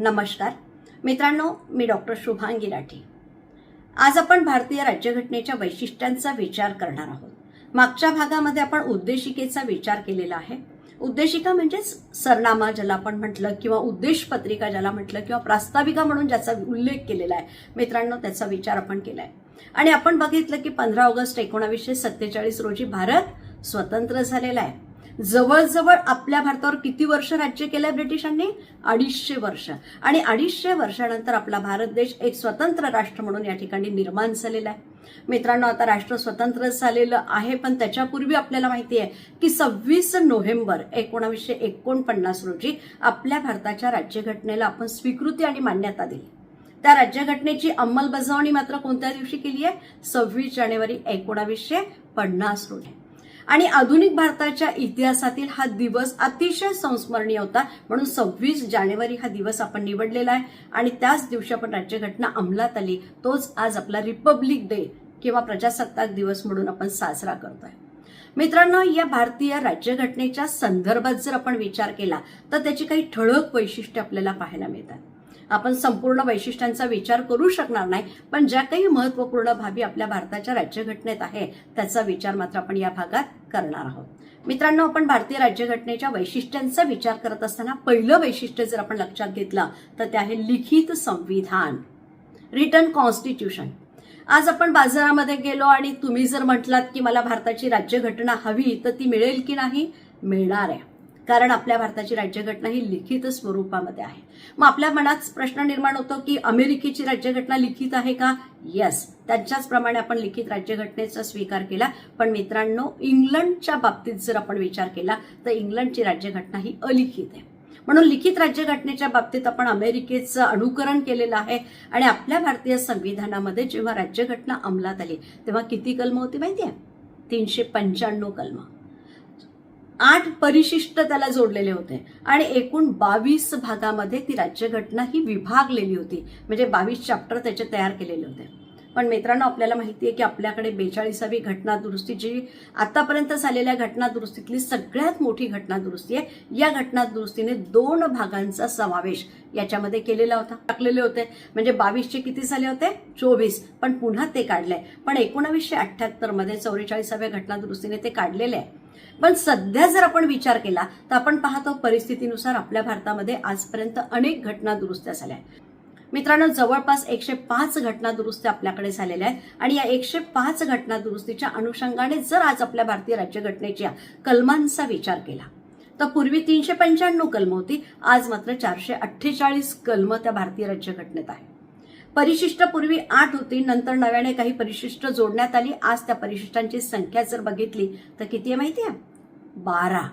नमस्कार. मित्रांनो मी डॉक्टर शुभांगी राठी आज आपण भारतीय राज्यघटनेच्या वैशिष्ट्यांचा विचार करणार आहोत. मागच्या भागामध्ये आपण उद्देशिकेचा विचार केलेला आहे. उद्देशिका म्हणजेच सरनामा ज्याला आपण म्हटलं किंवा उद्देश पत्रिका ज्याला म्हटलं किंवा प्रास्ताविका म्हणून ज्याचा उल्लेख केलेला आहे. मित्रांनो त्याचा विचार आपण केला आहे आणि आपण बघितलं की पंधरा ऑगस्ट एकोणावीसशे सत्तेचाळीस रोजी भारत स्वतंत्र झालेला आहे. जवळजवळ आपल्या भारतावर किती वर्ष राज्य केलंय ब्रिटिशांनी? अडीचशे वर्ष. आणि अडीचशे वर्षानंतर आपला भारत देश एक स्वतंत्र राष्ट्र म्हणून या ठिकाणी निर्माण झालेला आहे. मित्रांनो आता राष्ट्र स्वतंत्र झालेलं आहे पण त्याच्यापूर्वी आपल्याला माहिती आहे की सव्वीस नोव्हेंबर एकोणावीसशे एकोणपन्नास रोजी आपल्या भारताच्या राज्यघटनेला आपण स्वीकृती आणि मान्यता दिली. त्या राज्यघटनेची अंमलबजावणी मात्र कोणत्या दिवशी केली आहे? सव्वीस जानेवारी एकोणावीसशे पन्नास रोजी. आणि आधुनिक भारताच्या इतिहासातील हा दिवस अतिशय संस्मरणीय होता. म्हणून सव्वीस जानेवारी हा दिवस आपण निवडलेला आहे. आणि त्याच दिवशी आपण राज्यघटना अंमलात आली. तोच आज आपला रिपब्लिक डे किंवा प्रजासत्ताक दिवस म्हणून आपण साजरा करतोय. मित्रांनो या भारतीय राज्यघटनेच्या संदर्भात जर आपण विचार केला तर त्याची काही ठळक वैशिष्ट्ये आपल्याला पाहायला मिळतात. आपण संपूर्ण वैशिष्ट्यांचा विचार करू शकणार नाही. पण ज्या काही महत्त्वपूर्ण बाबी आपल्या भारताच्या राज्यघटनेत आहे त्याचा विचार मात्र आपण या भागात करणार आहोत. मित्रांनो आपण भारतीय राज्यघटनेच्या वैशिष्ट्यांचा विचार करत असताना पहिलं वैशिष्ट्य जर आपण लक्षात घेतलं तर ते आहे लिखित संविधान. रिटर्न कॉन्स्टिट्यूशन आज आपण बाजारामध्ये गेलो आणि तुम्ही जर म्हटलात की मला भारताची राज्यघटना हवी तर ती मिळेल की नाही? मिळणार आहे. कारण आपल्या भारताची राज्यघटना ही लिखित स्वरूपामध्ये आहे. मग आपल्या मनात प्रश्न निर्माण होतो की अमेरिकेची राज्यघटना लिखित आहे का? येस त्यांच्याच प्रमाणे आपण लिखित राज्यघटनेचा स्वीकार केला. पण मित्रांनो इंग्लंडच्या बाबतीत जर आपण विचार केला तर इंग्लंडची राज्यघटना ही अलिखित आहे. म्हणून लिखित राज्यघटनेच्या बाबतीत आपण अमेरिकेचं अनुकरण केलेलं आहे आणि आपल्या भारतीय संविधानामध्ये जेव्हा राज्यघटना अंमलात आली तेव्हा किती कलम होती माहिती आहे तीनशे पंच्याण्णव कलम. आठ परिशिष्ट त्याला जोडलेले होते. आणि एकूण बावीस भागामध्ये ती राज्यघटना ही विभागलेली होती. म्हणजे बावीस चॅप्टर त्याचे तयार केलेले होते. पण मित्रांनो आपल्याला माहिती आहे की आपल्याकडे बेचाळीसावी घटना दुरुस्ती जी आतापर्यंत झालेल्या घटना दुरुस्तीतली सगळ्यात मोठी घटना दुरुस्ती आहे या घटना दुरुस्तीने दोन भागांचा समावेश याच्यामध्ये केलेला होता. टाकलेले होते. म्हणजे बावीसचे किती झाले होते? चोवीस. पण पुन्हा ते काढले पण एकोणावीसशे अठ्ठ्याहत्तरमध्ये चौवेचाळीसाव्या घटना दुरुस्तीने ते काढलेले आहे. पण सध्या जर आपण विचार केला तर आपण पाहतो परिस्थितीनुसार आपल्या भारतामध्ये आजपर्यंत अनेक घटना दुरुस्त्या झाल्या आहेत. मित्रांनो जवळपास एकशे पाच घटना दुरुस्त्या आपल्याकडे झालेल्या आहेत. आणि या एकशे पाच घटना दुरुस्तीच्या अनुषंगाने जर आज आपल्या भारतीय राज्यघटनेच्या कलमांचा विचार केला तर पूर्वी तीनशे पंच्याण्णव कलम होती. आज मात्र चारशे अठ्ठेचाळीस कलम त्या भारतीय राज्यघटनेत आहे परिशिष्ट पूर्वी आठ होती नंतर नव्याने काही परिशिष्ट जोडण्यात आली. आज त्या परिशिष्टांची संख्या जर बघितली तर किती आहे माहिती आहे? बारा.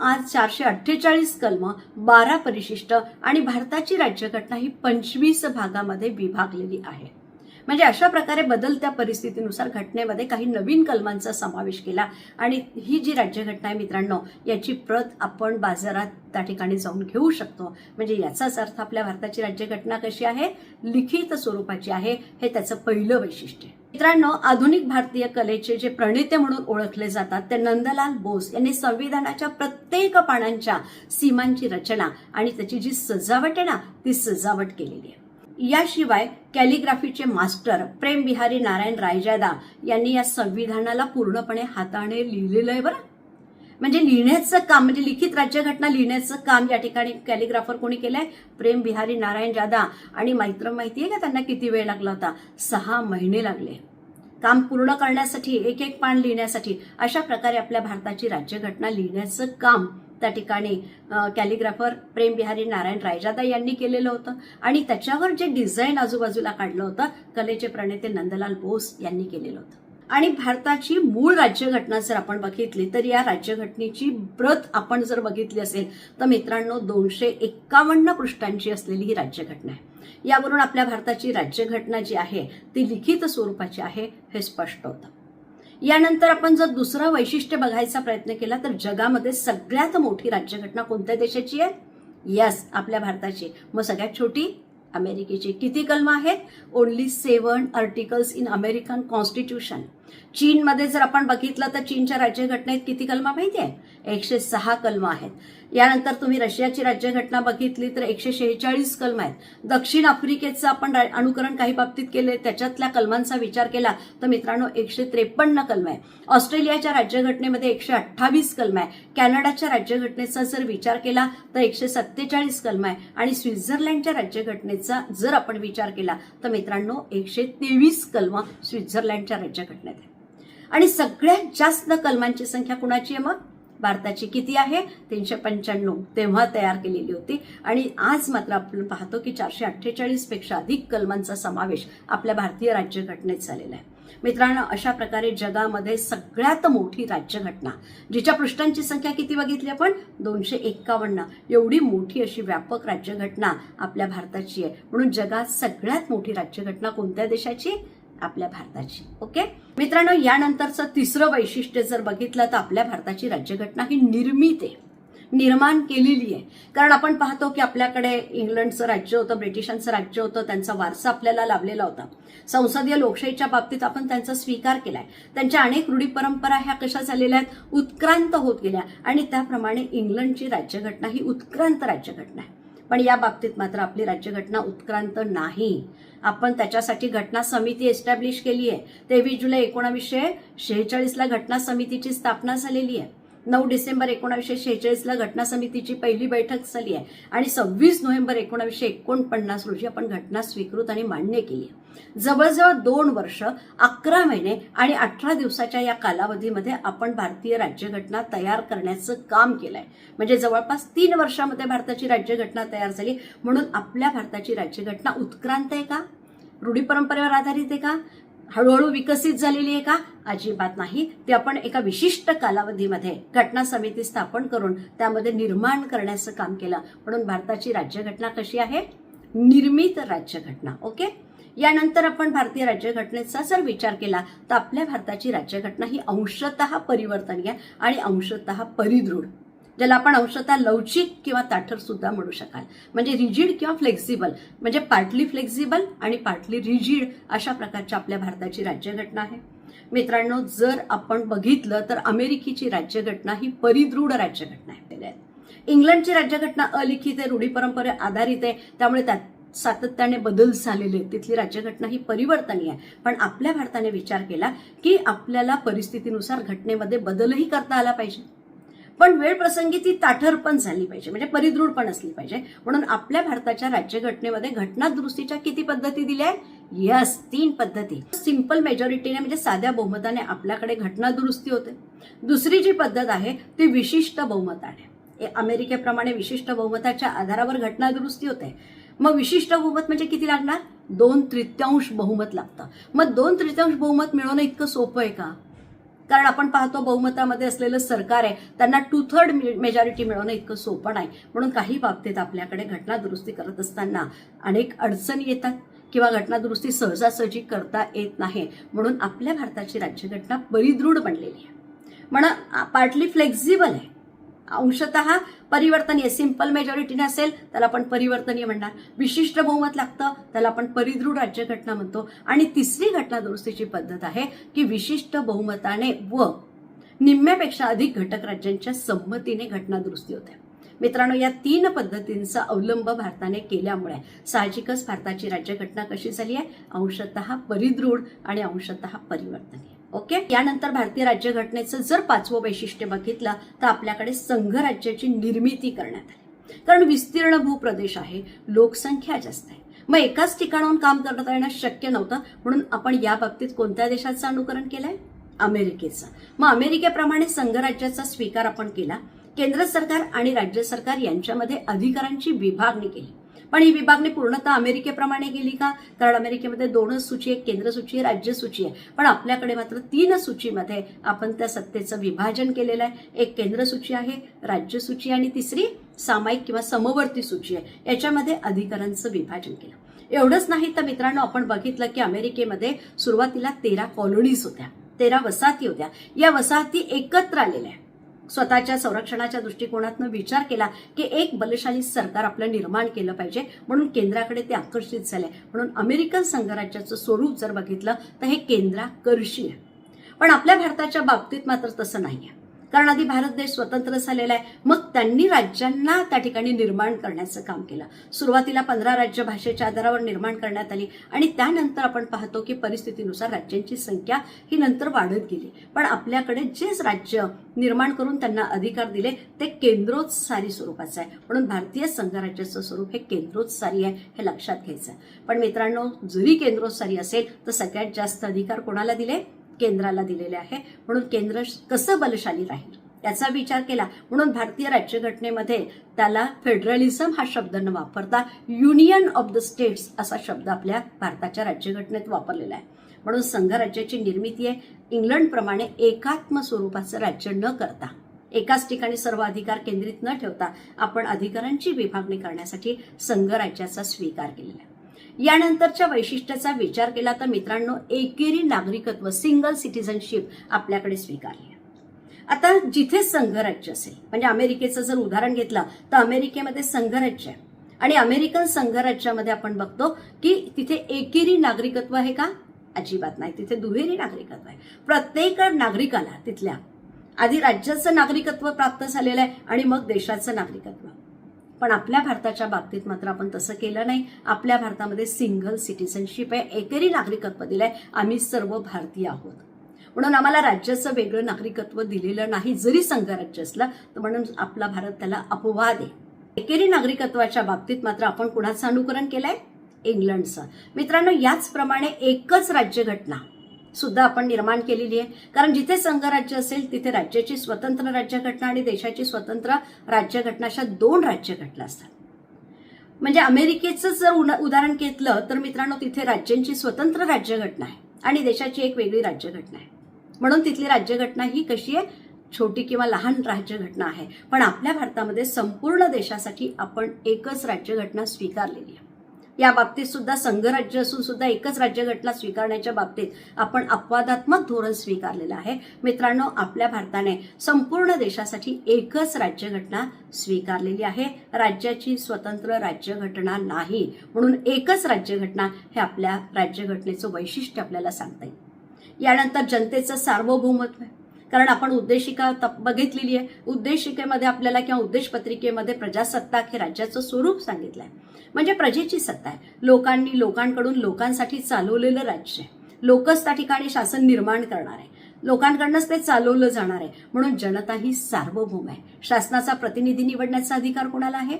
आज चारशे अठ्ठेचाळीस कलम बारा परिशिष्ट आणि भारताची राज्यघटना ही पंचवीस भागामध्ये विभागलेली आहे. म्हणजे अशा प्रकारे बदलत्या परिस्थितीनुसार घटनेमध्ये काही नवीन कलमांचा समावेश केला आणि ही जी राज्यघटना आहे मित्रांनो याची प्रत आपण बाजारात त्या ठिकाणी जाऊन घेऊ शकतो. म्हणजे याचाच अर्थ आपल्या भारताची राज्यघटना कशी आहे? लिखित स्वरूपाची आहे. हे त्याचं पहिलं वैशिष्ट्य आहे. मित्रांनो आधुनिक भारतीय कलेचे जे प्रणेते म्हणून ओळखले जातात ते नंदलाल बोस यांनी संविधानाच्या प्रत्येक पानांच्या सीमांची रचना आणि त्याची जी सजावट आहे ना ती सजावट केलेली आहे. याशिवाय कॅलिग्राफीचे मास्टर प्रेम बिहारी नारायण रायजादा यांनी या संविधानाला पूर्णपणे हाताने लिहिलेलं आहे बरं. म्हणजे लिहिण्याचं काम म्हणजे लिखित राज्यघटना लिहिण्याचं काम या ठिकाणी कॅलिग्राफर कोणी केलंय? प्रेम बिहारी नारायण जादा आणि मैत्र माहिती आहे का त्यांना किती वेळ लागला होता? सहा महिने लागले. काम पूर्ण करण्यासाठी एक एक पान लिहिण्यासाठी अशा प्रकारे आपल्या भारताची राज्यघटना लिहिण्याचं काम त्या ठिकाणी कॅलिग्राफर प्रेम बिहारी नारायण रायजादा यांनी केलेलं होतं. आणि त्याच्यावर जे डिझाईन आजूबाजूला काढलं होतं कलेचे प्रणेते नंदलाल बोस यांनी केलेलं होतं. आणि भारताची मूळ राज्यघटना जर आपण बघितली तर या राज्यघटनेची प्रत आपण जर बघितली असेल तर मित्रांनो दोनशे एक्कावन्न पृष्ठांची असलेली ही राज्यघटना आहे. यावरून आपल्या भारताची राज्यघटना जी आहे ती लिखित स्वरूपाची आहे हे स्पष्ट होतं. यानंतर आपण जर दुसरं वैशिष्ट्य बघायचा प्रयत्न केला तर जगामध्ये सगळ्यात मोठी राज्यघटना कोणत्या देशाची आहे? यस आपल्या भारताची. मग सगळ्यात छोटी अमेरिकेची. किती कलम आहेत? Only seven articles in American constitution चीनमध्ये जर आपण बघितलं तर चीनच्या राज्यघटनेत किती कलमा माहिती आहे? एकशे सहा कलमा आहेत. यानंतर तुम्ही रशियाची राज्यघटना बघितली तर एकशे शेहेचाळीस कलम आहेत. दक्षिण आफ्रिकेचं आपण अनुकरण काही बाबतीत केले त्याच्यातल्या कलमांचा विचार केला तर मित्रांनो एकशे त्रेपन्न कलम आहे. ऑस्ट्रेलियाच्या राज्यघटनेमध्ये एकशे अठ्ठावीस कलम आहे. कॅनडाच्या राज्यघटनेचा जर विचार केला तर एकशे सत्तेचाळीस कलम आहे. आणि स्वित्झर्लंडच्या राज्यघटनेचा जर आपण विचार केला तर मित्रांनो एकशे तेवीस कलम स्वित्झर्लंडच्या राज्यघटनेत आणि सगळ्यात जास्त कलमांची संख्या कुणाची आहे मग? भारताची किती आहे? तीनशे पंच्याण्णव. तेव्हा तयार केलेली होती. आणि आज मात्र आपण पाहतो की चारशे अठ्ठेचाळीसपेक्षा अधिक कलमांचा समावेश आपल्या भारतीय राज्यघटनेत झालेला आहे. मित्रांनो अशा प्रकारे जगामध्ये सगळ्यात मोठी राज्यघटना जिच्या पृष्ठांची संख्या किती बघितली आपण? दोनशे एक्कावन्न एवढी मोठी अशी व्यापक राज्यघटना आपल्या भारताची आहे. म्हणून जगात सगळ्यात मोठी राज्यघटना कोणत्या देशाची? आपल्या भारताची ओके? मित्रांनो यानंतरचं तिसरं वैशिष्ट्य जर बघितलं तर आपल्या भारताची राज्यघटना ही निर्मित आहे. निर्माण केलेली आहे. कारण आपण पाहतो की आपल्याकडे इंग्लंडचं राज्य होतं ब्रिटिशांचं राज्य होतं त्यांचा वारसा आपल्याला लाभलेला होता. संसदीय लोकशाहीच्या बाबतीत आपण त्यांचा स्वीकार केलाय. त्यांच्या अनेक रूढी परंपरा ह्या कशा झालेल्या आहेत? उत्क्रांत होत गेल्या. आणि त्याप्रमाणे इंग्लंडची राज्यघटना ही उत्क्रांत राज्यघटना आहे. पण या बाबतीत मात्र आपली राज्यघटना उत्क्रांत नाही. आपण त्याच्यासाठी घटना समिती एस्टॅब्लिश केली आहे तेवीस जुलै एकोणावीसशे शेहेचाळीसला घटना समितीची स्थापना झालेली आहे नऊ डिसेंबर एकोणावीसशे शेहेचाळीसला घटना समितीची पहिली बैठक झाली आहे आणि सव्वीस नोव्हेंबर एकोणावीसशे एकोणपन्नास रोजी आपण घटना स्वीकृत आणि मान्य केली आहे. जवळजवळ दोन वर्ष अकरा महिने आणि अठरा दिवसाच्या या कालावधीमध्ये आपण भारतीय राज्यघटना तयार करण्याचं काम केलंय. म्हणजे जवळपास तीन वर्षामध्ये भारताची राज्यघटना तयार झाली. म्हणून आपल्या भारताची राज्यघटना उत्क्रांत आहे का? रूढी परंपरेवर आधारित आहे का? हळूहळू विकसित झालेली आहे का? अजिबात नाही. ते आपण एका विशिष्ट कालावधीमध्ये घटना समिती स्थापन करून त्यामध्ये निर्माण करण्याचं काम केलं. म्हणून भारताची राज्यघटना कशी आहे? निर्मित राज्यघटना. ओके? यानंतर आपण भारतीय राज्यघटनेचा जर विचार केला तर आपल्या भारताची राज्यघटना ही अंशतः परिवर्तनीय आणि अंशतः परिदृढ. ज्याला आपण अंशतः लवचिक किंवा ताठर सुद्धा म्हणू शकाल. म्हणजे रिजिड किंवा फ्लेक्झिबल म्हणजे पार्टली फ्लेक्झिबल आणि पार्टली रिजिड अशा प्रकारची आपल्या भारताची राज्यघटना आहे. मित्रांनो जर आपण बघितलं तर अमेरिकेची राज्यघटना ही परिदृढ राज्यघटना आहे इंग्लंडची राज्यघटना अलिखित आहे रूढी परंपरे आधारित आहे. त्यामुळे त्यात सातत्याने बदल झालेले तिथली राज्यघटना ही परिवर्तनीय आहे. पण आपल्या भारताने विचार केला की आपल्याला परिस्थितीनुसार घटनेमध्ये बदलही करता आला पाहिजे. पण वेळ प्रसंगी ती ताठर पण झाली पाहिजे म्हणजे परिदृढ पण असली पाहिजे. म्हणून आपल्या भारताच्या राज्यघटनेमध्ये घटना दुरुस्तीच्या किती पद्धती दिल्या आहेत? यस तीन पद्धती. सिंपल मेजॉरिटीने म्हणजे साध्या बहुमताने आपल्याकडे घटना दुरुस्ती होते. दुसरी जी पद्धत आहे ती विशिष्ट बहुमताने अमेरिकेप्रमाणे विशिष्ट बहुमताच्या आधारावर घटना दुरुस्ती होते. मग विशिष्ट बहुमत म्हणजे किती लागणार? दोन तृतीयांश बहुमत लागतं. मग दोन तृतीयांश बहुमत मिळवणं इतकं सोपं आहे का? कारण आपण पाहतो बहुमतामध्ये असलेलं सरकार आहे त्यांना टू थर्ड मेजॉरिटी मिळवणं इतकं सोपं नाही. म्हणून काही बाबतीत आपल्याकडे घटना दुरुस्ती करत असताना अनेक अडचणी येतात किंवा घटना दुरुस्ती सहजासहजी करता येत नाही. म्हणून आपल्या भारताची राज्यघटना परिदृढ बनलेली आहे. म्हणा पार्टली फ्लेक्झिबल आहे. अंशतः परिवर्तनीय सिंपल मेजॉरिटीने असेल त्याला आपण परिवर्तनीय म्हणणार. विशिष्ट बहुमत लागतं त्याला आपण परिदृढ राज्यघटना म्हणतो. आणि तिसरी घटना दुरुस्तीची पद्धत आहे की विशिष्ट बहुमताने व निम्म्यापेक्षा अधिक घटक राज्यांच्या संमतीने घटना दुरुस्ती होते. मित्रांनो या तीन पद्धतींचा अवलंब भारताने केल्यामुळे साहजिकच भारताची राज्यघटना कशी झाली आहे? अंशतः परिदृढ आणि अंशतः परिवर्तनीय. ओके? यानंतर भारतीय राज्यघटनेचं जर पाचवं वैशिष्ट्य बघितलं तर आपल्याकडे संघराज्याची निर्मिती करण्यात आली. कारण विस्तीर्ण भूप्रदेश आहे लोकसंख्या जास्त आहे. मग एकाच ठिकाणाहून काम करता येणं शक्य नव्हतं म्हणून आपण या बाबतीत कोणत्या देशाचं अनुकरण केलंय? अमेरिकेचं. मग अमेरिकेप्रमाणे संघराज्याचा स्वीकार आपण केला. केंद्र सरकार आणि राज्य सरकार यांच्यामध्ये अधिकारांची विभागणी केली. पण ही विभागणी पूर्णतः अमेरिकेप्रमाणे गेली का? कारण अमेरिकेमध्ये दोनच सूची आहे केंद्र सूची आहे राज्य सूची आहे. पण आपल्याकडे मात्र तीन सूचीमध्ये आपण त्या सत्तेचं विभाजन केलेलं आहे. एक केंद्र सूची आहे राज्य सूची आणि तिसरी सामायिक किंवा समवर्ती सूची आहे. याच्यामध्ये अधिकारांचं विभाजन केलं. एवढंच नाही तर मित्रांनो आपण बघितलं की अमेरिकेमध्ये सुरुवातीला तेरा कॉलनीज होत्या. तेरा वसाहती होत्या. या वसाहती एकत्र आलेल्या आहेत. स्वतःच्या संरक्षणाच्या दृष्टिकोनातून विचार केला की एक बलशाली सरकार आपलं निर्माण केलं पाहिजे. म्हणून केंद्राकडे ते आकर्षित झाले. म्हणून अमेरिकन संघराज्याचं स्वरूप जर बघितलं तर हे केंद्राकर्षी आहे. पण आपल्या भारताच्या बाबतीत मात्र तसं नाही आहे कारण आधी भारत देश स्वतंत्र झालेला आहे. मग त्यांनी राज्यांना त्या ठिकाणी निर्माण करण्याचं काम केलं. सुरुवातीला पंधरा राज्य भाषेच्या आधारावर निर्माण करण्यात आली आणि त्यानंतर आपण पाहतो की परिस्थितीनुसार राज्यांची संख्या ही नंतर वाढत गेली. पण आपल्याकडे जेच राज्य निर्माण करून त्यांना अधिकार दिले ते केंद्रोत्सारी स्वरूपाचं आहे. म्हणून भारतीय संघराज्याचं स्वरूप हे केंद्रोत्सारी आहे हे लक्षात घ्यायचं आहे. पण मित्रांनो जरी केंद्रोत्सारी असेल तर सगळ्यात जास्त अधिकार कोणाला दिले? केंद्राला दिलेले आहे. म्हणून केंद्र कसं बलशाली राहील? याचा विचार केला. म्हणून भारतीय राज्यघटनेमध्ये त्याला फेडरलिझम हा शब्द न वापरता युनियन ऑफ द स्टेट्स असा शब्द आपल्या भारताच्या राज्यघटनेत वापरलेला आहे. म्हणून संघराज्याची निर्मिती आहे. इंग्लंडप्रमाणे एकात्म स्वरूपाचं राज्य न करता एकाच ठिकाणी सर्व अधिकार केंद्रित न ठेवता आपण अधिकारांची विभागणी करण्यासाठी संघराज्याचा स्वीकार केलेला आहे. यानंतरच्या वैशिष्ट्याचा विचार केला तर मित्रांनो एकेरी नागरिकत्व सिंगल सिटिझनशिप आपल्याकडे स्वीकारली आहे. आता जिथे संघराज्य असेल म्हणजे अमेरिकेचं जर उदाहरण घेतलं तर अमेरिकेमध्ये संघराज्य आहे. आणि अमेरिकन संघराज्यामध्ये आपण बघतो की तिथे एकेरी नागरिकत्व आहे का? अजिबात नाही. तिथे दुहेरी नागरिकत्व आहे. प्रत्येक नागरिकाला तिथल्या आधी राज्याचं नागरिकत्व प्राप्त झालेलं आहे आणि मग देशाचं नागरिकत्व. पण आपल्या भारताच्या बाबतीत मात्र आपण तसं केलं नाही. आपल्या भारतामध्ये सिंगल सिटिझनशिप आहे. एकेरी नागरिकत्व दिलं आहे आम्ही सर्व भारतीय आहोत. म्हणून आम्हाला राज्याचं वेगळं नागरिकत्व दिलेलं नाही. जरी संघराज्य असलं तर म्हणून आपला भारत त्याला अपवाद आहे. एकेरी नागरिकत्वाच्या बाबतीत मात्र आपण कुणाचं अनुकरण केलंय? इंग्लंडचं. मित्रांनो याचप्रमाणे एकच राज्यघटना सुद्धा आपण निर्माण केलेली आहे. कारण जिथे संघराज्य असेल तिथे राज्याची स्वतंत्र राज्यघटना आणि देशाची स्वतंत्र राज्यघटना अशा दोन राज्यघटना असतात. म्हणजे अमेरिकेचं जर उना- उदाहरण घेतलं तर मित्रांनो तिथे राज्यांची स्वतंत्र राज्यघटना आहे आणि देशाची एक वेगळी राज्यघटना आहे. म्हणून तिथली राज्यघटना ही कशी आहे? छोटी किंवा लहान राज्यघटना आहे. पण आपल्या भारतामध्ये संपूर्ण देशासाठी आपण एकच राज्यघटना स्वीकारलेली आहे. या बाबतीत सुद्धा संघराज्य असून सुद्धा एकच राज्यघटना स्वीकारण्याच्या बाबतीत आपण अपवादात्मक धोरण स्वीकारलेलं आहे. मित्रांनो आपल्या भारताने संपूर्ण देशासाठी एकच राज्यघटना स्वीकारलेली आहे. राज्याची स्वतंत्र राज्यघटना नाही. म्हणून एकच राज्यघटना हे आपल्या राज्यघटनेचं वैशिष्ट्य आपल्याला सांगता येईल. यानंतर जनतेचं सार्वभौमत्व आहे. कारण आपण उद्देशिका तप- बघितलेली आहे. उद्देशिकेमध्ये आपल्याला किंवा उद्देशपत्रिकेमध्ये प्रजासत्ताक हे राज्याचं स्वरूप सांगितलं आहे म्हणजे प्रजेची सत्ता आहे. लोकांनी लोकांकडून लोकांसाठी चालवलेलं राज्य आहे. लोकच त्या ठिकाणी शासन निर्माण करणार आहे. लोकांकडनंच ते चालवलं जाणार आहे. म्हणून जनता ही सार्वभौम आहे. शासनाचा प्रतिनिधी निवडण्याचा अधिकार कोणाला आहे?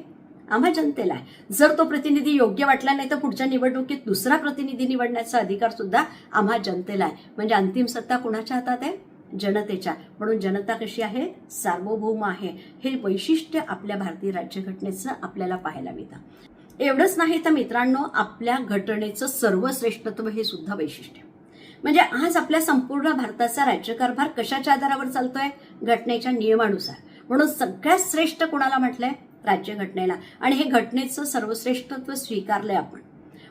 आम्हा जनतेला आहे. जर तो प्रतिनिधी योग्य वाटला नाही तर पुढच्या निवडणुकीत दुसरा प्रतिनिधी निवडण्याचा अधिकार सुद्धा आम्हा जनतेला आहे. म्हणजे अंतिम सत्ता कुणाच्या हातात आहे? जनतेच्या. म्हणून जनता कशी आहे? सार्वभौम आहे. हे वैशिष्ट्य आपल्या भारतीय राज्यघटनेचं आपल्याला पाहायला मिळतं. एवढंच नाही तर मित्रांनो आपल्या घटनेचं सर्वश्रेष्ठत्व हे सुद्धा वैशिष्ट्य. म्हणजे आज आपल्या संपूर्ण भारताचा राज्यकारभार कशाच्या आधारावर चालतोय? घटनेच्या नियमानुसार. म्हणून सगळ्यात श्रेष्ठ कोणाला म्हटलंय? राज्यघटनेला. आणि हे घटनेचं सर्वश्रेष्ठत्व स्वीकारलंय आपण.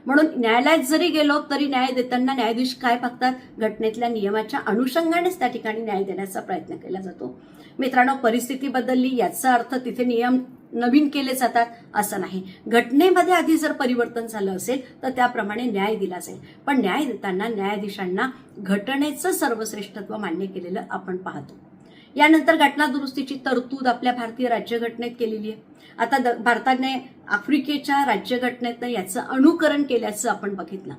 म्हणून न्यायालयात जरी गेलो तरी न्याय देताना न्यायाधीश काय पाहतात घटनेतल्या नियमाच्या अनुषंगानेच त्या ठिकाणी न्याय देण्याचा प्रयत्न केला जातो. मित्रांनो परिस्थिती बदलली याचा अर्थ तिथे नियम नवीन केले जातात असं नाही. घटनेमध्ये आधी जर परिवर्तन झालं असेल तर त्याप्रमाणे न्याय दिला जाईल. पण न्याय देताना न्यायाधीशांना घटनेचं सर्वश्रेष्ठत्व मान्य केलेलं आपण पाहतो. यानंतर घटना दुरुस्तीची तरतूद आपल्या भारतीय राज्यघटनेत केलेली आहे. आता द- भारताने आफ्रिकेच्या राज्यघटनेतनं याचं अनुकरण केल्याचं आपण बघितलं.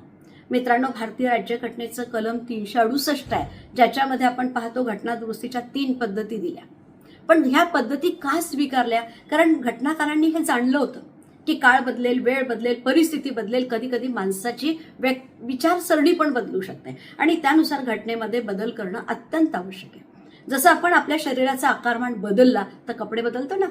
मित्रांनो भारतीय राज्यघटनेचं कलम तीनशे अडुसष्ट आहे ज्याच्यामध्ये आपण पाहतो घटना दुरुस्तीच्या तीन पद्धती दिल्या. पण ह्या पद्धती का स्वीकारल्या? कारण घटनाकारांनी हे जाणलं होतं की काळ बदलेल वेळ बदलेल परिस्थिती बदलेल कधी कधी माणसाची विचारसरणी पण बदलू शकते. आणि त्यानुसार घटनेमध्ये बदल करणं अत्यंत आवश्यक आहे. जसं आपण आपल्या शरीराचा आकारमान बदलला तर कपडे बदलतो ना?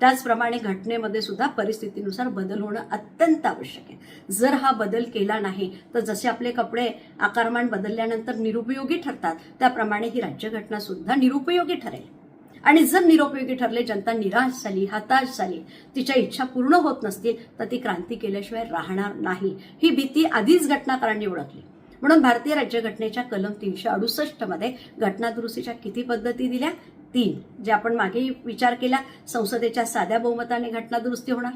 त्याचप्रमाणे घटनेमध्ये सुद्धा परिस्थितीनुसार बदल होणं अत्यंत आवश्यक आहे. जर हा बदल केला नाही तर जसे आपले कपडे आकारमान बदलल्यानंतर निरुपयोगी ठरतात त्याप्रमाणे ही राज्यघटना सुद्धा निरुपयोगी ठरेल. आणि जर निरुपयोगी ठरले जनता निराश झाली हताश झाली तिच्या इच्छा पूर्ण होत नसतील तर ती क्रांती केल्याशिवाय राहणार नाही. ही भीती आधीच घटनाकारांनी ओळखली. म्हणून भारतीय राज्यघटनेच्या कलम तीनशे अडुसष्टमध्ये किती पद्धती दिल्या? तीन जे आपण मागे विचार केला संसदेच्या साध्या बहुमताने घटना दुरुस्ती होणार.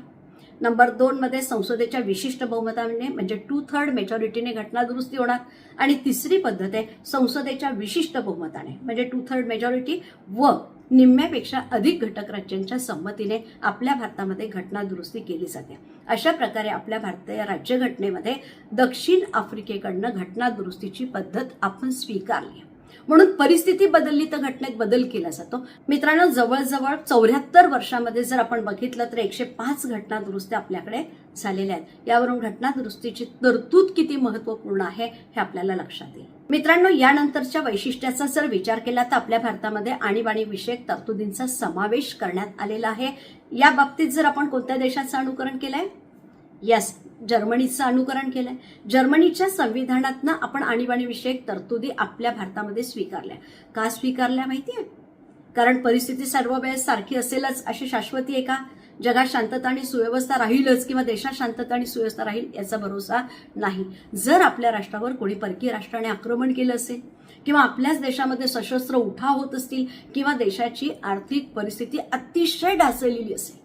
नंबर दोनमध्ये संसदेच्या विशिष्ट बहुमताने म्हणजे टू थर्ड मेजॉरिटीने घटना दुरुस्ती होणार. आणि तिसरी पद्धत आहे संसदेच्या विशिष्ट बहुमताने म्हणजे टू थर्ड मेजॉरिटी व निम्म्यापेक्षा अधिक घटक राज्यांच्या संमतीने आपल्या भारतामध्ये घटना दुरुस्ती केली जाते. अशा प्रकारे आपल्या भारतीय राज्यघटनेमध्ये दक्षिण आफ्रिकेकडनं घटना दुरुस्तीची पद्धत आपण स्वीकारली म्हणून परिस्थिती बदलली तर घटनेत बदल केला जातो. मित्रांनो जवळजवळ चौऱ्याहत्तर वर्षामध्ये जर आपण बघितलं तर एकशे पाच घटना दुरुस्त्या आपल्याकडे झालेल्या आहेत. यावरून घटना दुरुस्तीची तरतूद किती महत्त्वपूर्ण आहे हे आपल्याला लक्षात येईल. मित्रांनो यानंतरच्या वैशिष्ट्याचा जर विचार केला तर आपल्या भारतामध्ये आणीबाणी विषयक तरतुदींचा समावेश करण्यात आलेला आहे. या बाबतीत जर आपण कोणत्या देशाचं अनुकरण केलंय? यस जर्मनीचं अनुकरण केलंय. जर्मनीच्या संविधानातनं आपण आणीबाणीविषयक तरतुदी आपल्या भारतामध्ये स्वीकारल्या. का स्वीकारल्या माहिती आहे कारण परिस्थिती सर्व वेळेस सारखी असेलच अशी शाश्वती आहे का? जगात शांतता आणि सुव्यवस्था राहीलच किंवा देशात शांतता आणि सुव्यवस्था राहील याचा भरोसा नाही. जर आपल्या राष्ट्रावर कोणी परकीय राष्ट्राने आक्रमण केलं असेल किंवा आपल्याच देशामध्ये सशस्त्र उठाव होत असतील किंवा देशाची आर्थिक परिस्थिती अतिशय ढासळलेली असेल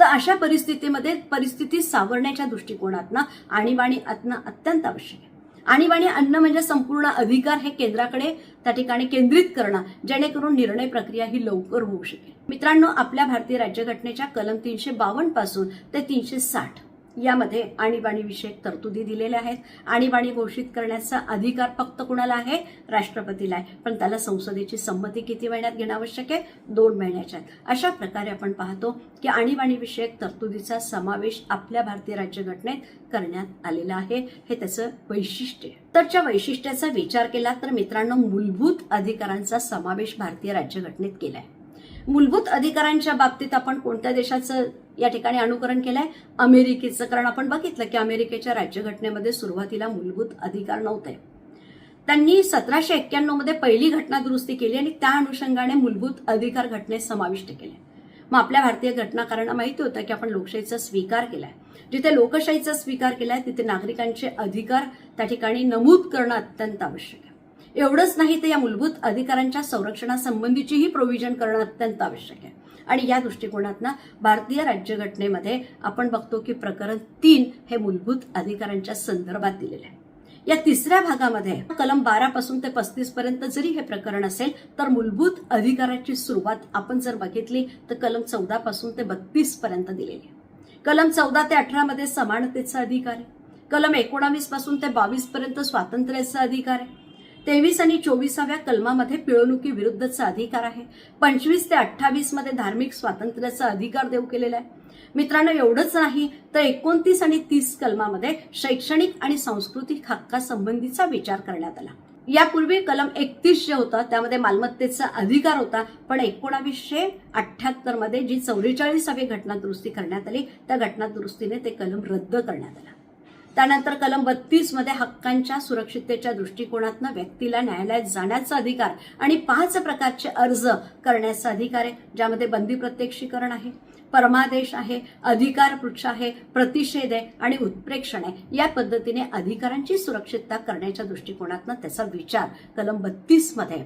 तर अशा परिस्थितीमध्ये परिस्थिती सावरण्याच्या दृष्टिकोनातनं आणीबाणी असणं अत्यंत आवश्यक आहे. आणीबाणी अन्न म्हणजे संपूर्ण अधिकार हे केंद्राकडे त्या ठिकाणी केंद्रित करणं जेणेकरून निर्णय प्रक्रिया ही लवकर होऊ शकेल. मित्रांनो आपल्या भारतीय राज्यघटनेच्या कलम तीनशे बावन्नपासून ते तीनशे साठ यामध्ये आणीबाणी विषयक तरतुदी दिलेल्या आहेत. आणीबाणी घोषित करण्याचा अधिकार फक्त कुणाला आहे? राष्ट्रपतीला आहे. पण त्याला संसदेची संमती किती महिन्यात घेणं आवश्यक आहे? दोन महिन्याच्या अशा प्रकारे आपण पाहतो की आणीबाणी विषयक तरतुदीचा समावेश आपल्या भारतीय राज्यघटनेत करण्यात आलेला आहे. हे त्याचं वैशिष्ट्य तर तरच्या वैशिष्ट्याचा विचार केला तर मित्रांनो मूलभूत अधिकारांचा समावेश भारतीय राज्यघटनेत केला आहे मूलभूत अधिकारांच्या बाबतीत आपण कोणत्या देशाचं या ठिकाणी अनुकरण केलंय. अमेरिकेचं कारण आपण बघितलं की अमेरिकेच्या राज्यघटनेमध्ये सुरुवातीला मूलभूत अधिकार नव्हते. त्यांनी सतराशे एक्क्याण्णवमध्ये पहिली घटना दुरुस्ती केली आणि त्या अनुषंगाने मूलभूत अधिकार घटनेत समाविष्ट केले मग आपल्या भारतीय घटनाकारांना माहिती होतं की आपण लोकशाहीचा स्वीकार केलाय. जिथे लोकशाहीचा स्वीकार केलाय तिथे नागरिकांचे अधिकार त्या ठिकाणी नमूद करणं अत्यंत आवश्यक आहे. एवढंच नाही तर या मूलभूत अधिकारांच्या संरक्षणासंबंधीचीही प्रोव्हिजन करणं अत्यंत आवश्यक आहे. आणि या दृष्टिकोनातनं भारतीय राज्यघटनेमध्ये आपण बघतो की प्रकरण तीन हे मूलभूत अधिकारांच्या संदर्भात दिलेले आहे. या तिसऱ्या भागामध्ये कलम बारा पासून ते पस्तीस पर्यंत जरी हे प्रकरण असेल तर मूलभूत अधिकाराची सुरुवात आपण जर बघितली तर कलम चौदा पासून ते बत्तीस पर्यंत दिलेली आहे. कलम चौदा ते अठरा मध्ये समानतेचा अधिकार आहे. कलम एकोणावीसपासून ते बावीस पर्यंत स्वातंत्र्याचा अधिकार आहे. तेवीस आणि चोवीसाव्या कलमामध्ये पिळवणुकीविरुद्धचा अधिकार आहे. पंचवीस ते अठ्ठावीसमध्ये धार्मिक स्वातंत्र्याचा अधिकार देऊ केलेला आहे. मित्रांनो एवढंच नाही तर एकोणतीस आणि तीस कलमामध्ये शैक्षणिक आणि सांस्कृतिक हक्कासंबंधीचा विचार करण्यात आला. यापूर्वी कलम एकतीस जे होता त्यामध्ये मालमत्तेचा अधिकार होता पण एकोणावीसशे अठ्ठ्याहत्तरमध्ये जी चौवेचाळीसावी घटना दुरुस्ती करण्यात आली त्या घटना दुरुस्तीने ते कलम रद्द करण्यात आला. त्यानंतर कलम बत्तीसमध्ये हक्कांच्या सुरक्षिततेच्या दृष्टिकोनातनं व्यक्तीला न्यायालयात जाण्याचा अधिकार आणि पाच प्रकारचे अर्ज करण्याचा अधिकार आहे ज्यामध्ये बंदी प्रत्यक्षीकरण आहे परमादेश आहे अधिकार पृच्छ आहे प्रतिषेध आहे आणि उत्प्रेक्षण आहे. या पद्धतीने अधिकारांची सुरक्षितता करण्याच्या दृष्टिकोनातनं त्याचा विचार कलम बत्तीसमध्ये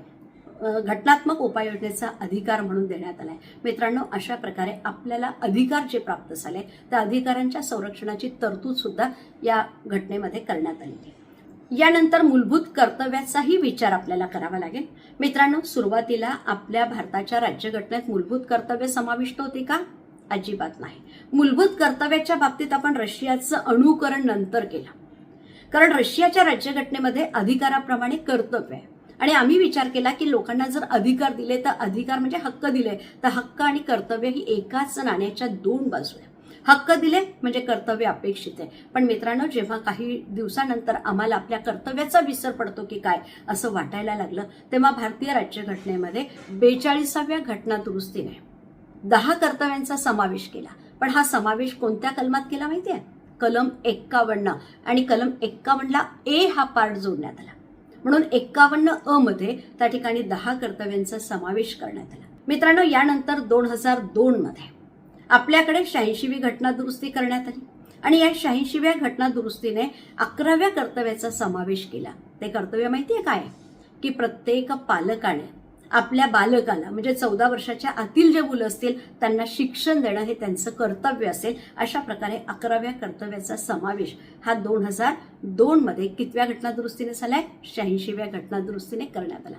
घटनात्मक उपाययोजनेचा अधिकार म्हणून देण्यात आलाय. मित्रांनो अशा प्रकारे आपल्याला अधिकार जे प्राप्त झाले त्या अधिकारांच्या संरक्षणाची तरतूद सुद्धा या घटनेमध्ये करण्यात आली. आहे यानंतर मूलभूत कर्तव्याचाही विचार आपल्याला करावा लागेल. मित्रांनो सुरुवातीला आपल्या भारताच्या राज्यघटनेत मूलभूत कर्तव्य समाविष्ट होते का? अजिबात नाही. मूलभूत कर्तव्याच्या बाबतीत आपण रशियाचं अनुकरण नंतर केलं. कारण रशियाच्या राज्यघटनेमध्ये अधिकाराप्रमाणे कर्तव्य आहे. आणि आम्ही विचार केला की लोकांना जर अधिकार दिले तर अधिकार म्हणजे हक्क दिले. तर हक्क आणि कर्तव्य ही एकाच नाण्याच्या दोन बाजू आहे हक्क दिले म्हणजे कर्तव्य अपेक्षित आहे. पण मित्रांनो जेव्हा काही दिवसानंतर आम्हाला आपल्या कर्तव्याचा विसर पडतो की काय असं वाटायला लागलं तेव्हा भारतीय राज्यघटनेमध्ये बेचाळीसाव्या घटना दुरुस्तीने दहा कर्तव्यांचा समावेश केला. पण हा समावेश कोणत्या कलमात केला माहिती आहे कलम एक्कावन्न. आणि कलम एक्कावन्नला ए हा पार्ट जोडण्यात आला. म्हणून एक्कावन्न अ मध्ये त्या ठिकाणी दहा कर्तव्यांचा समावेश करण्यात आला. मित्रांनो यानंतर दोन हजार दोन मध्ये आपल्याकडे शहाऐंशीवी घटना दुरुस्ती करण्यात आली आणि या शहाऐंशीव्या घटना दुरुस्तीने अकराव्या कर्तव्याचा समावेश केला. ते कर्तव्य माहिती आहे काय? की प्रत्येक पालकाने आपल्या बालकाला म्हणजे चौदा वर्षाच्या आतील जे मुलं असतील त्यांना शिक्षण देणं हे त्यांचं कर्तव्य असेल अशा प्रकारे अकराव्या कर्तव्याचा समावेश हा दोन हजार दोन मध्ये कितव्या घटनादुरुस्तीने झालाय? शहाऐंशीव्या घटनादुरुस्तीने करण्यात आला.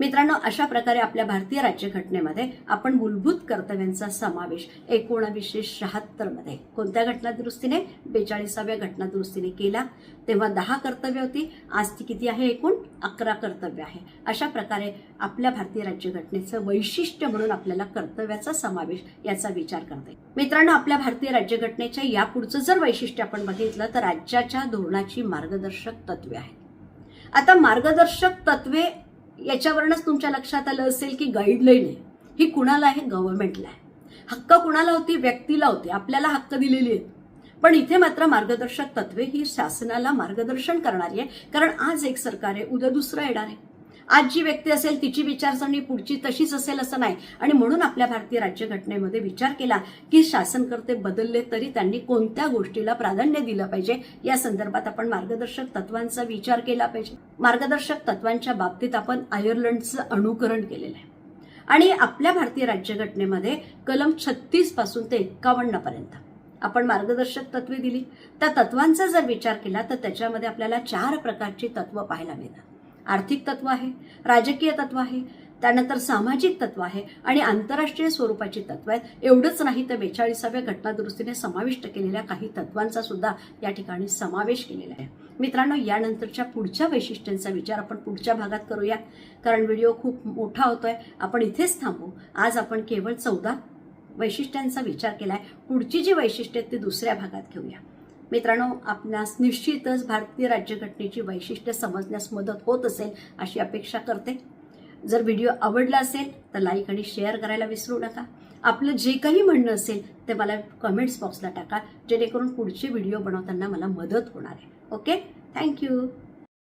मित्रांनो अशा प्रकारे आपल्या भारतीय राज्यघटनेमध्ये आपण मूलभूत कर्तव्यांचा समावेश एकोणावीसशे शहात्तरमध्ये कोणत्या घटनादुरुस्तीने बेचाळीसाव्या घटनादुरुस्तीने केला? तेव्हा दहा कर्तव्य होती. आज ती किती आहे? एकूण अकरा कर्तव्य आहे. अशा प्रकारे आपल्या भारतीय राज्यघटनेचं वैशिष्ट्य म्हणून आपल्याला कर्तव्याचा समावेश याचा विचार करता येईल. मित्रांनो आपल्या भारतीय राज्यघटनेच्या यापुढचं जर वैशिष्ट्य आपण बघितलं तर राज्याच्या धोरणाची मार्गदर्शक तत्वे आहेत. आता मार्गदर्शक तत्वे याच्यावरूनच तुमच्या लक्षात आलं असेल की गाईडलाईन आहे. ही कुणाला आहे? गव्हर्नमेंटला आहे. हक्क कुणाला होती? व्यक्तीला होती. आपल्याला हक्क दिलेली आहेत. पण इथे मात्र मार्गदर्शक तत्वे ही शासनाला मार्गदर्शन करणारी आहे कारण आज एक सरकार आहे उद्या दुसरं येणार आहे. आज जी व्यक्ती असेल तिची विचारसरणी पुढची तशीच असेल असं नाही. आणि म्हणून आपल्या भारतीय राज्यघटनेमध्ये विचार केला की शासनकर्ते बदलले तरी त्यांनी कोणत्या गोष्टीला प्राधान्य दिलं पाहिजे? या संदर्भात आपण मार्गदर्शक तत्वांचा विचार केला पाहिजे. मार्गदर्शक तत्वांच्या बाबतीत आपण आयर्लंडचं अनुकरण केलेलं आहे. आणि आपल्या भारतीय राज्यघटनेमध्ये कलम छत्तीसपासून ते एक्कावन्न पर्यंत आपण मार्गदर्शक तत्वे दिली. त्या तत्वांचा जर विचार केला तर त्याच्यामध्ये आपल्याला चार प्रकारची तत्व पाहायला मिळतात. आर्थिक तत्व आहे राजकीय तत्व आहे त्यानंतर सामाजिक तत्व आहे आणि आंतरराष्ट्रीय स्वरूपाची तत्व आहेत. एवढंच नाही तर बेचाळीसाव्या घटनादुरुस्तीने समाविष्ट केलेल्या काही तत्वांचा सुद्धा या ठिकाणी समावेश केलेला आहे. मित्रांनो यानंतरच्या पुढच्या वैशिष्ट्यांचा विचार आपण पुढच्या भागात करूया. कारण व्हिडिओ खूप मोठा होतोय. आपण इथेच थांबू. आज आपण केवळ चौदा वैशिष्ट्यांचा विचार केला आहे पुढची जी वैशिष्ट्य आहेत ती दुसऱ्या भागात घेऊया. मित्रांनो आपणास निश्चितच भारतीय राज्यघटनेची वैशिष्ट्य समजण्यास मदत होत असेल अशी अपेक्षा करते. जर व्हिडिओ आवडला असेल तर लाईक आणि शेअर करायला विसरू नका. आपलं जे काही म्हणणं असेल ते मला कमेंट्स बॉक्सला टाका जेणेकरून पुढचे व्हिडिओ बनवताना मला मदत होणार आहे. Okay thank you